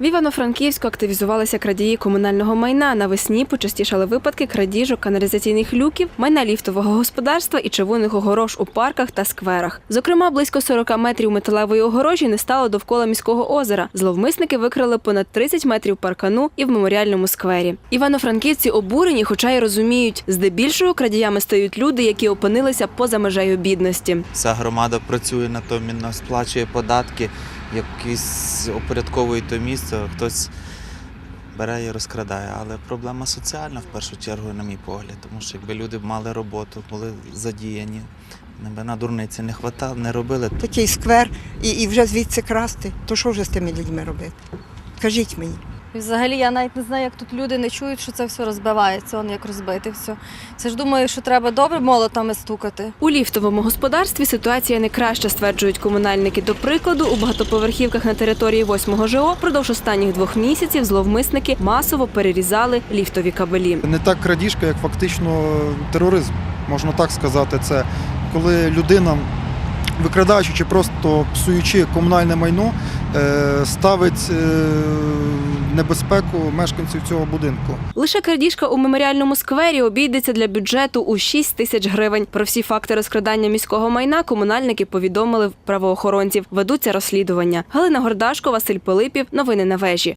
В Івано-Франківську активізувалися крадії комунального майна. Навесні почастішали випадки крадіжок каналізаційних люків, майна ліфтового господарства і чавунних огорож у парках та скверах. Зокрема, близько 40 метрів металевої огорожі не стало довкола міського озера. Зловмисники викрали понад 30 метрів паркану і в меморіальному сквері. Івано-франківці обурені, хоча й розуміють, здебільшого крадіями стають люди, які опинилися поза межею бідності. Вся громада працює на тому, сплачує податки, якісь опорядковує то місце, хтось бере і розкрадає. Але проблема соціальна в першу чергу, на мій погляд, тому що якби люди мали роботу, були задіяні, би на дурниці не хватало, не робили. такий сквер і, і вже звідси красти, то що вже з тими людьми робити? Кажіть мені. І взагалі я навіть не знаю, як тут люди не чують, що це все розбивається, он як розбити все. Це ж думаю, що треба добре молотами стукати. У ліфтовому господарстві ситуація не краща, стверджують комунальники. До прикладу, у багатоповерхівках на території 8 ЖО впродовж останніх двох місяців зловмисники масово перерізали ліфтові кабелі. Не так крадіжка, як фактично тероризм. Можна так сказати. Це коли людина, викрадаючи чи просто псуючи комунальне майно, ставить е, небезпеку мешканців цього будинку. Лише крадіжка у меморіальному сквері обійдеться для бюджету у 6 тисяч гривень. Про всі факти розкрадання міського майна комунальники повідомили правоохоронців. Ведуться розслідування. Галина Гордашко, Василь Пилипів. Новини на вежі.